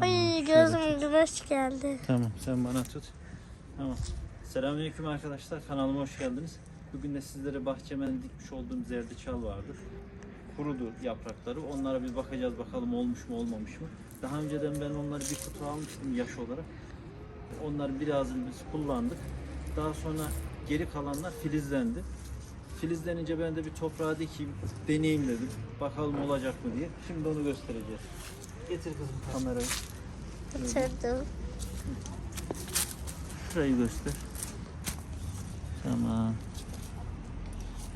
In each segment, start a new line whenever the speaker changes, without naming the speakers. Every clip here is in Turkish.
Ay gözüm güneş geldi.
Tamam sen bana tut. Tamam. Selamünaleyküm arkadaşlar. Kanalıma hoş geldiniz. Bugün de sizlere bahçemen dikmiş olduğum zerdeçal vardır. Kurudu yaprakları. Onlara bir bakacağız bakalım olmuş mu olmamış mı. Daha önceden ben onları bir kutu almıştım yaş olarak. Onları birazını biz kullandık. Daha sonra geri kalanlar filizlendi. Filizlenince ben de bir toprağa dikeyim, deneyeyim dedim. Bakalım olacak mı diye. Şimdi onu göstereceğiz. Getir kızım kamerayı.
Bitirdim.
Şurayı göster. Tamam.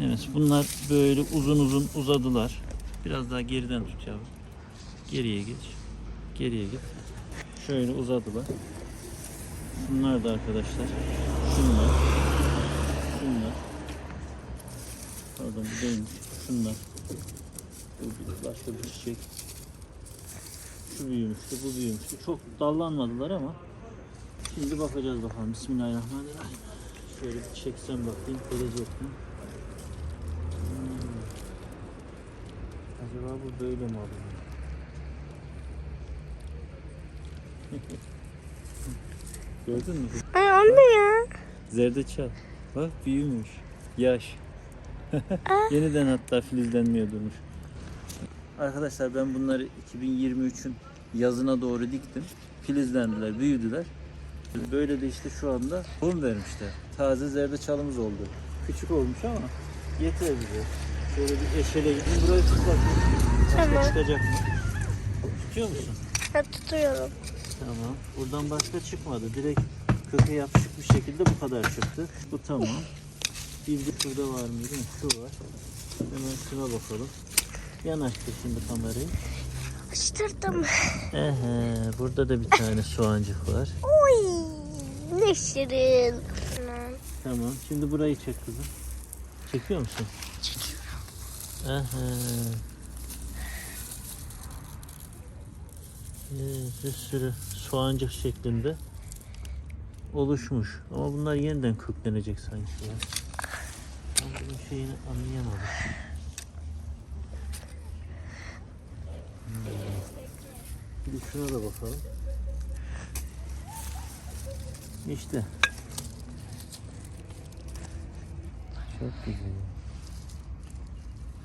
Evet bunlar böyle uzun uzun uzadılar. Biraz daha geriden tut yavrum. Geriye geç. Geriye git. Şöyle uzadılar. Bunlar da arkadaşlar. Şunlar. Şunlar. Pardon bu değilmiş. Şunlar. Bu bir başka bir çiçek. Şu büyümüştü, bu büyümüştü. Çok dallanmadılar ama Şimdi bakacağız bakalım. Bismillahirrahmanirrahim. Şöyle bir çeksem bakayım. Gelecek mi? Hmm. Acaba bu böyle mi alınıyor? Gördün mü?
Ay anne ya.
Zerdeçal. Bak büyümüş. Yaş. Yeniden hatta filizlenmeye durmuş. Arkadaşlar ben bunları 2023'ün yazına doğru diktim. Filizlendiler, büyüdüler. Böyle de işte şu anda tohum vermişler. Taze zerdeçalımız oldu. Küçük olmuş ama yeter bize. Şöyle bir eşeleyin. Burayı tut bak. Başka
Tamam.
çıkacak mı? Tutuyor musun?
Ben tutuyorum.
Tamam. Buradan başka çıkmadı. Direkt köke yapışık bir şekilde bu kadar çıktı. Bu tamam. Bir de şurada var mıydı? Şu var. Hemen şuna bakalım. Yanaştır şimdi kamerayı.
Açtırdım.
Ehe, burada da bir tane soğancık var.
Oy. Ne şirin.
Tamam. Şimdi burayı çek kızım. Çekiyor musun?
Çekiyorum.
Ee, bir sürü soğancık şeklinde oluşmuş. Ama bunlar yeniden köklenecek sanki ya. Ben bunun şeyini anlayamadım. Hmm. Bir şuna da bakalım. İşte. Çok güzel.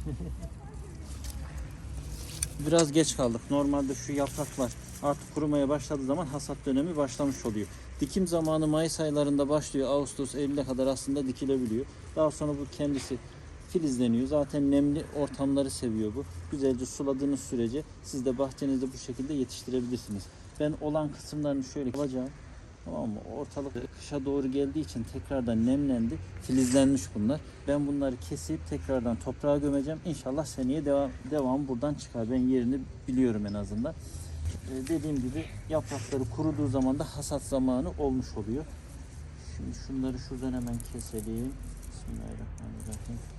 Biraz geç kaldık. Normalde şu yapraklar artık kurumaya başladığı zaman hasat dönemi başlamış oluyor. Dikim zamanı Mayıs aylarında başlıyor. Ağustos, Eylül'e kadar aslında dikilebiliyor. Daha sonra bu kendisi filizleniyor. Zaten nemli ortamları seviyor bu. Güzelce suladığınız sürece siz de bahçenizde bu şekilde yetiştirebilirsiniz. Ben olan kısımlarını şöyle alacağım. Tamam mı? Ortalık kışa doğru geldiği için tekrardan nemlendi. Filizlenmiş bunlar. Ben bunları kesip tekrardan toprağa gömeceğim. İnşallah seneye devam, devam buradan çıkar. Ben yerini biliyorum en azından. Ee, dediğim gibi yaprakları kuruduğu zaman da hasat zamanı olmuş oluyor. Şimdi şunları şuradan hemen keselim. Bismillahirrahmanirrahim.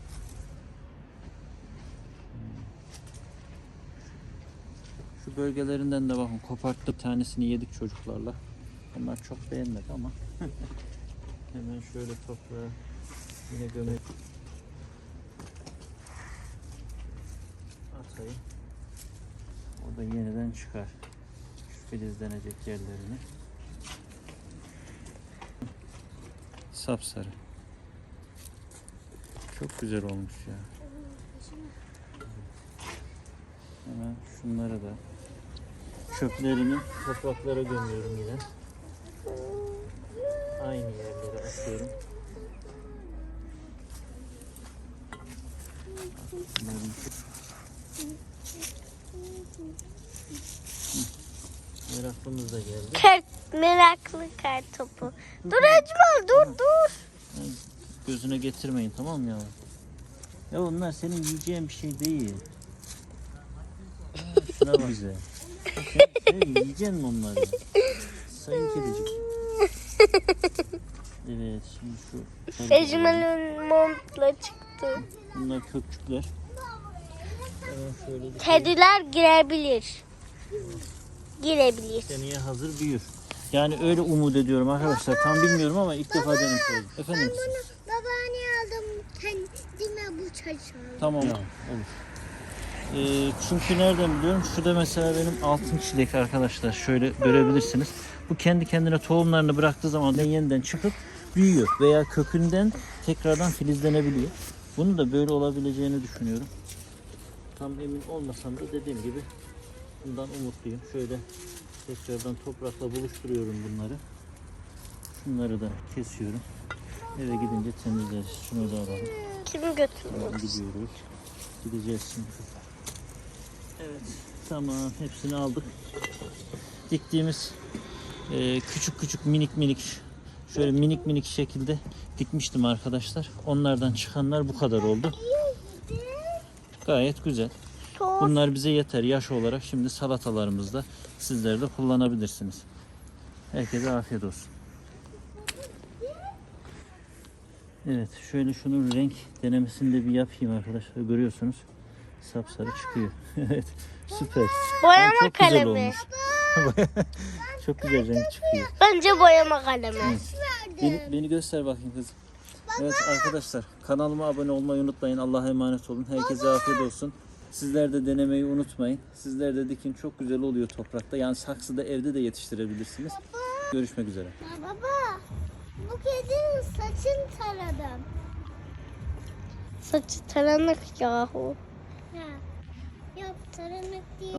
Şu bölgelerinden de bakın koparttım. Bir tanesini yedik çocuklarla. Onlar çok beğenmedi ama. Hemen şöyle toprağa yine göme atayım. O da yeniden çıkar. Şu filizlenecek yerlerini. Sapsarı. Çok güzel olmuş ya. Hemen şunları da çöplerini topraklara gömüyorum yine. Aynı yerlere atıyorum. Meraklımız da geldi.
Kart, meraklı kart topu. Dur Ecmal dur dur.
Gözüne getirmeyin tamam mı ya? Ya onlar senin yiyeceğin bir şey değil. Şuna bak bize. Sen, sen yiyeceksin onları? Sayın kedicik. Evet şimdi şu.
Ecmal'in montla çıktı.
Bunlar kökçükler. Şöyle bir şey-
Kediler girebilir. Girebilir.
seneye hazır büyür. Yani öyle umut ediyorum arkadaşlar. Tam bilmiyorum ama ilk defa denemiş oldum. Efendim?
Babaanne aldım kendime bu çay.
Tamam. Olur. Ee, çünkü nereden biliyorum? Şurada mesela benim altın çilek arkadaşlar. Şöyle görebilirsiniz. Bu kendi kendine tohumlarını bıraktığı zaman da yeniden çıkıp büyüyor. Veya kökünden tekrardan filizlenebiliyor. Bunu da böyle olabileceğini düşünüyorum. Tam emin olmasam da dediğim gibi bundan umutluyum. Şöyle tekrardan toprakla buluşturuyorum bunları. Şunları da kesiyorum. Eve gidince temizleriz. Şunu da alalım.
Kimi götürüyor?
Gidiyoruz. Gideceğiz şimdi. Evet. Tamam. Hepsini aldık. Diktiğimiz e, küçük küçük minik minik şöyle minik minik şekilde dikmiştim arkadaşlar. Onlardan çıkanlar bu kadar oldu. Gayet güzel. Bunlar bize yeter yaş olarak. Şimdi salatalarımızda sizler de kullanabilirsiniz. Herkese afiyet olsun. Evet şöyle şunun renk denemesini de bir yapayım arkadaşlar. Görüyorsunuz. Sapsarı çıkıyor. evet süper.
boyama
Çok güzel
kalemi.
olmuş. Çok güzel renk çıkıyor.
Bence boyama kalemi.
Beni, beni göster bakayım kızım. Evet arkadaşlar kanalıma abone olmayı unutmayın. Allah'a emanet olun. Herkese afiyet olsun. Sizler de denemeyi unutmayın. Sizler de dikin çok güzel oluyor toprakta. Yani saksıda evde de yetiştirebilirsiniz. Görüşmek üzere.
Baba, bu kedinin saçını taradım.
Saçı taranık yahu.
Ha. Yok, taranık değil.